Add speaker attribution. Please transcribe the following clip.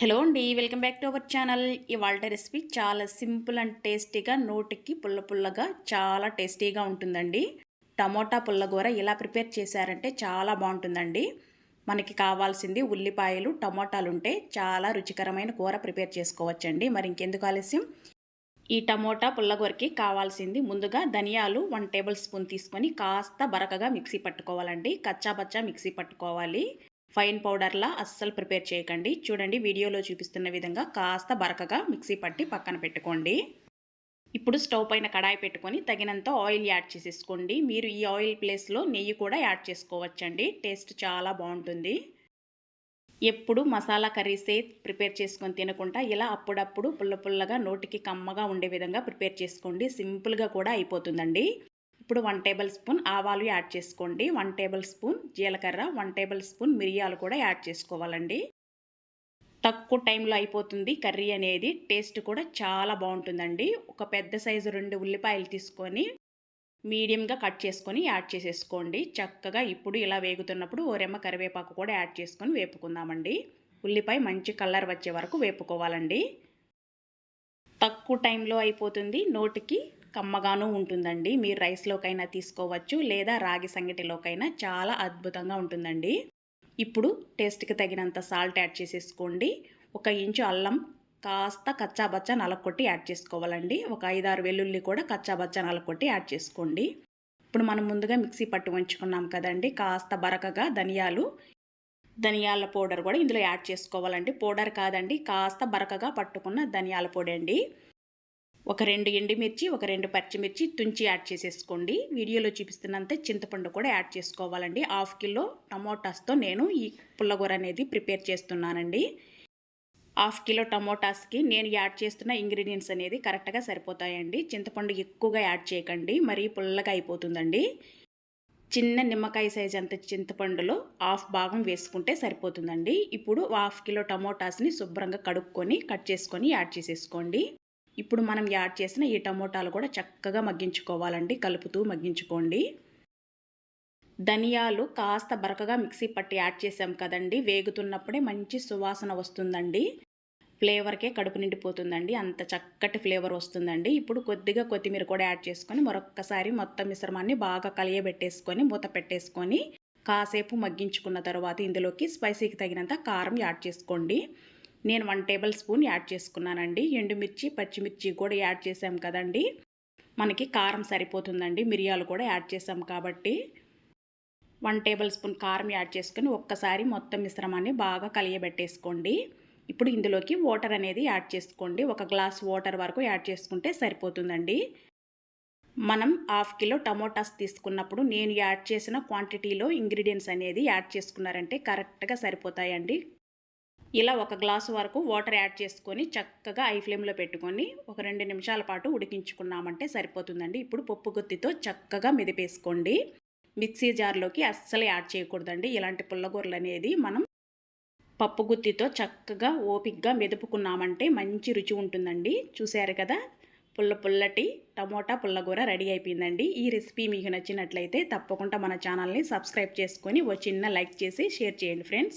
Speaker 1: Hello అండి welcome back to our channel. ఇవాళ recipe చాలా సింపుల్ అండ్ టేస్టీగా నోటికి పుల్ల పుల్లగా చాలా టేస్టీగా ఉంటుందండి. టమోటా పుల్లగూర ఇలా ప్రిపేర్ చేశారంటే చాలా బాగుంటుందండి. మనకి కావాల్సింది ఉల్లిపాయలు టమోటాలు ఉంటే చాలా రుచికరమైన కూర ప్రిపేర్ చేసుకోవచ్చండి. మరి ఇంకెందుకు ఆలస్యం? ఈ టమోటా పుల్లగూరకి కావాల్సింది ముందుగా ధనియాలు వన్ టేబుల్ స్పూన్ తీసుకొని కాస్త బరకగా మిక్సీ పట్టుకోవాలండి. కచ్చాబచ్చా మిక్సీ పట్టుకోవాలి. ఫైన్ పౌడర్లా అస్సలు ప్రిపేర్ చేయకండి. చూడండి వీడియోలో చూపిస్తున్న విధంగా కాస్త బరకగా మిక్సీ పట్టి పక్కన పెట్టుకోండి. ఇప్పుడు స్టవ్ పైన కడాయి పెట్టుకొని తగినంత ఆయిల్ యాడ్ చేసేసుకోండి. మీరు ఈ ఆయిల్ ప్లేస్లో నెయ్యి కూడా యాడ్ చేసుకోవచ్చండి. టేస్ట్ చాలా బాగుంటుంది. ఎప్పుడు మసాలా కర్రీసే ప్రిపేర్ చేసుకొని తినకుండా ఇలా అప్పుడప్పుడు పుల్ల పుల్లగా నోటికి కమ్మగా ఉండే విధంగా ప్రిపేర్ చేసుకోండి. సింపుల్గా కూడా అయిపోతుందండి. ఇప్పుడు వన్ టేబుల్ స్పూన్ ఆవాలు యాడ్ చేసుకోండి. వన్ టేబుల్ స్పూన్ జీలకర్ర వన్ టేబుల్ స్పూన్ మిరియాలు కూడా యాడ్ చేసుకోవాలండి. తక్కువ టైంలో అయిపోతుంది కర్రీ అనేది. టేస్ట్ కూడా చాలా బాగుంటుందండి. ఒక పెద్ద సైజు రెండు ఉల్లిపాయలు తీసుకొని మీడియంగా కట్ చేసుకొని యాడ్ చేసేసుకోండి. చక్కగా ఇప్పుడు ఇలా వేగుతున్నప్పుడు ఓరెమ్మ కరివేపాకు కూడా యాడ్ చేసుకొని వేపుకుందామండి. ఉల్లిపాయ మంచి కలర్ వచ్చే వరకు వేపుకోవాలండి. తక్కువ టైంలో అయిపోతుంది నోటికి. కమ్మగాను ఉంటుందండి. మీరు రైస్లోకైనా తీసుకోవచ్చు లేదా రాగి సంగటిలోకైనా చాలా అద్భుతంగా ఉంటుందండి. ఇప్పుడు టేస్ట్కి తగినంత సాల్ట్ యాడ్ చేసేసుకోండి. ఒక ఇంచు అల్లం కాస్త కచ్చాబచ్చా నలకొట్టి యాడ్ చేసుకోవాలండి. ఒక ఐదారు వెల్లుల్లి కూడా కచ్చాబచ్చా నలకొట్టి యాడ్ చేసుకోండి. ఇప్పుడు మనం ముందుగా మిక్సీ పట్టు ఉంచుకున్నాం కదండి కాస్త బరకగా ధనియాలు ధనియాల పౌడర్ కూడా ఇందులో యాడ్ చేసుకోవాలండి. పౌడర్ కాదండి కాస్త బరకగా పట్టుకున్న ధనియాల పొడి అండి. ఒక రెండు ఎండుమిర్చి ఒక రెండు పచ్చిమిర్చి తుంచి యాడ్ చేసేసుకోండి. వీడియోలో చూపిస్తున్నంత చింతపండు కూడా యాడ్ చేసుకోవాలండి. హాఫ్ కిలో టమోటాస్తో నేను ఈ పుల్లగూర అనేది ప్రిపేర్ చేస్తున్నానండి. హాఫ్ కిలో టమోటాస్కి నేను యాడ్ చేస్తున్న ఇంగ్రీడియంట్స్ అనేది కరెక్ట్గా సరిపోతాయండి. చింతపండు ఎక్కువగా యాడ్ చేయకండి. మరీ పుల్లగా అయిపోతుందండి. చిన్న నిమ్మకాయ సైజ్ అంత చింతపండులో హాఫ్ భాగం వేసుకుంటే సరిపోతుందండి. ఇప్పుడు హాఫ్ కిలో టమోటాస్ని శుభ్రంగా కడుక్కొని కట్ చేసుకొని యాడ్ చేసేసుకోండి. ఇప్పుడు మనం యాడ్ చేసిన ఈ టమోటాలు కూడా చక్కగా మగ్గించుకోవాలండి. కలుపుతూ మగ్గించుకోండి. ధనియాలు కాస్త బరకగా మిక్సీ పట్టి యాడ్ చేసాం కదండి. వేగుతున్నప్పుడే మంచి సువాసన వస్తుందండి. ఫ్లేవర్కే కడుపు నిండిపోతుందండి. అంత చక్కటి ఫ్లేవర్ వస్తుందండి. ఇప్పుడు కొద్దిగా కొత్తిమీర కూడా యాడ్ చేసుకొని మరొక్కసారి మొత్తం మిశ్రమాన్ని బాగా కలియబెట్టేసుకొని మూత పెట్టేసుకొని కాసేపు మగ్గించుకున్న తర్వాత ఇందులోకి స్పైసీకి తగినంత కారం యాడ్ చేసుకోండి. నేను వన్ టేబుల్ స్పూన్ యాడ్ చేసుకున్నానండి. ఎండుమిర్చి పచ్చిమిర్చి కూడా యాడ్ చేసాం కదండి. మనకి కారం సరిపోతుందండి. మిరియాలు కూడా యాడ్ చేసాం కాబట్టి. వన్ టేబుల్ స్పూన్ కారం యాడ్ చేసుకుని ఒక్కసారి మొత్తం మిశ్రమాన్ని బాగా కలియబెట్టేసుకోండి. ఇప్పుడు ఇందులోకి వాటర్ అనేది యాడ్ చేసుకోండి. ఒక గ్లాస్ వాటర్ వరకు యాడ్ చేసుకుంటే సరిపోతుందండి. మనం హాఫ్ కిలో టమోటాస్ తీసుకున్నప్పుడు నేను యాడ్ చేసిన క్వాంటిటీలో ఇంగ్రీడియంట్స్ అనేది యాడ్ చేసుకున్నారంటే కరెక్ట్గా సరిపోతాయండి. ఇలా ఒక గ్లాసు వరకు వాటర్ యాడ్ చేసుకొని చక్కగా ఐ ఫ్లేమ్లో పెట్టుకొని ఒక రెండు నిమిషాల పాటు ఉడికించుకున్నామంటే సరిపోతుందండి. ఇప్పుడు పప్పు గుత్తితో చక్కగా మెదిపేసుకోండి. మిక్సీ జార్లోకి అస్సలు యాడ్ చేయకూడదండి. ఇలాంటి పుల్లగూరలు అనేది మనం పప్పు గుత్తితో చక్కగా ఓపిక్గా మెదుపుకున్నామంటే మంచి రుచి ఉంటుందండి. చూశారు కదా? పుల్ల పుల్లటి టమోటా పుల్లగూర రెడీ అయిపోయిందండి. ఈ రెసిపీ మీకు నచ్చినట్లయితే తప్పకుండా మన ఛానల్ని సబ్స్క్రైబ్ చేసుకొని ఓ చిన్న లైక్ చేసి షేర్ చేయండి ఫ్రెండ్స్.